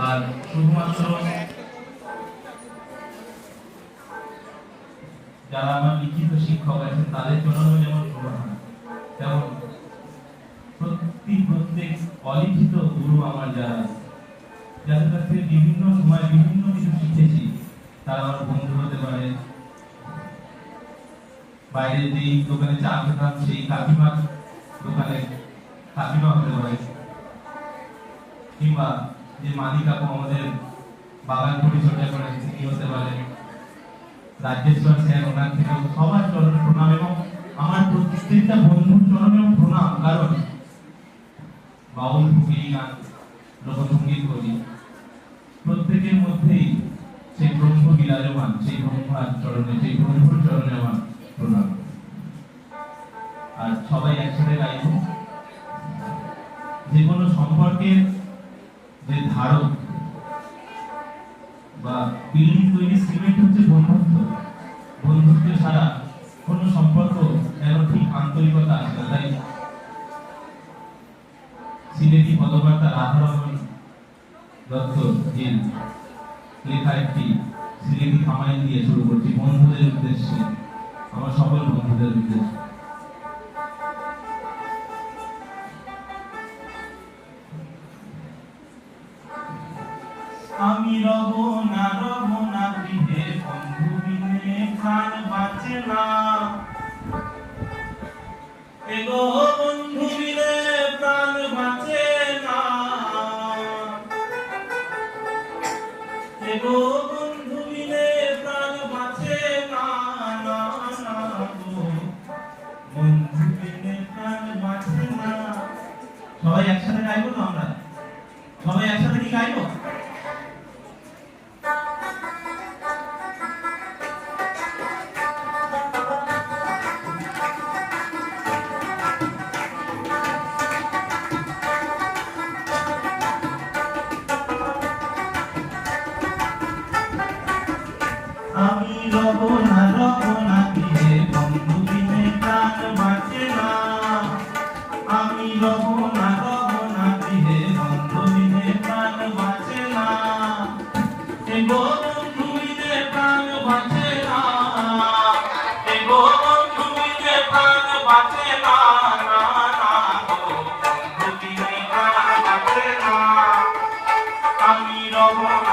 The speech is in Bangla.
আর শুধুমাত্র যারা আমার লিখিত শিক্ষক আছেন তাদের জন্য যেমন প্রমাণ তেমন প্রত্যেক প্রত্যেক অলিখিত গুরু আমার যারা আছে, যাদের কাছ থেকে বিভিন্ন সময় বিভিন্ন কিছু শিখেছি তারা আমার বন্ধু হতে পারে বাইরে যেই দোকানে চা খেতাম সেই কাকিমার দোকানে কাকিমা হতে পারে কিংবা যে মালিক আপু আমাদের বাগান পরিচর্যা করেন তিনি হতে পারে? রাজ্যেশ্বর স্যার ওনার থেকে সবার চরণে প্রণাম এবং আমার প্রত্যেকটা বন্ধুর চরণেও প্রণাম, কারণ বাউল ফুকিরি গান, লোকসঙ্গীত করি প্রত্যেকের মধ্যেই সেই ব্রহ্ম বিরাজমান সেই ব্রহ্মার চরণে, সেই ব্রহ্মর চরণে আমার প্রণাম। আর সবাই একসাথে গাইব। যে কোনো সম্পর্কের ধারক বা বিল্ডিং তৈরি সিমেন্ট হচ্ছে বন্ধুত্ব। বন্ধুত্ব ছাড়া কোনো সম্পর্ক যেন ঠিক আন্তরিকতা আসে তাই সিলেটি পদবার্তা রাধারমন দত্ত জির লেখা একটি সিলেটি কামাই দিয়ে শুরু করছি। বন্ধুদের উদ্দেশ্যে, আমার সকল বন্ধুদের উদ্দেশ্যে। আমি রব না রব না গৃহে বাঁচে না। বন্ধু বিনে প্রাণ বাঁচে না। এগো রব না রব না বিনে বন্ধু বিনে প্রাণ বাঁচে না। আমি রব না রব না। বিনে বন্ধু বিনে প্রাণ বাঁচে না। এ বন্ধু বিনে প্রাণ বাঁচে না এ বন্ধু বিনে প্রাণ বাঁচে না। আমি রব না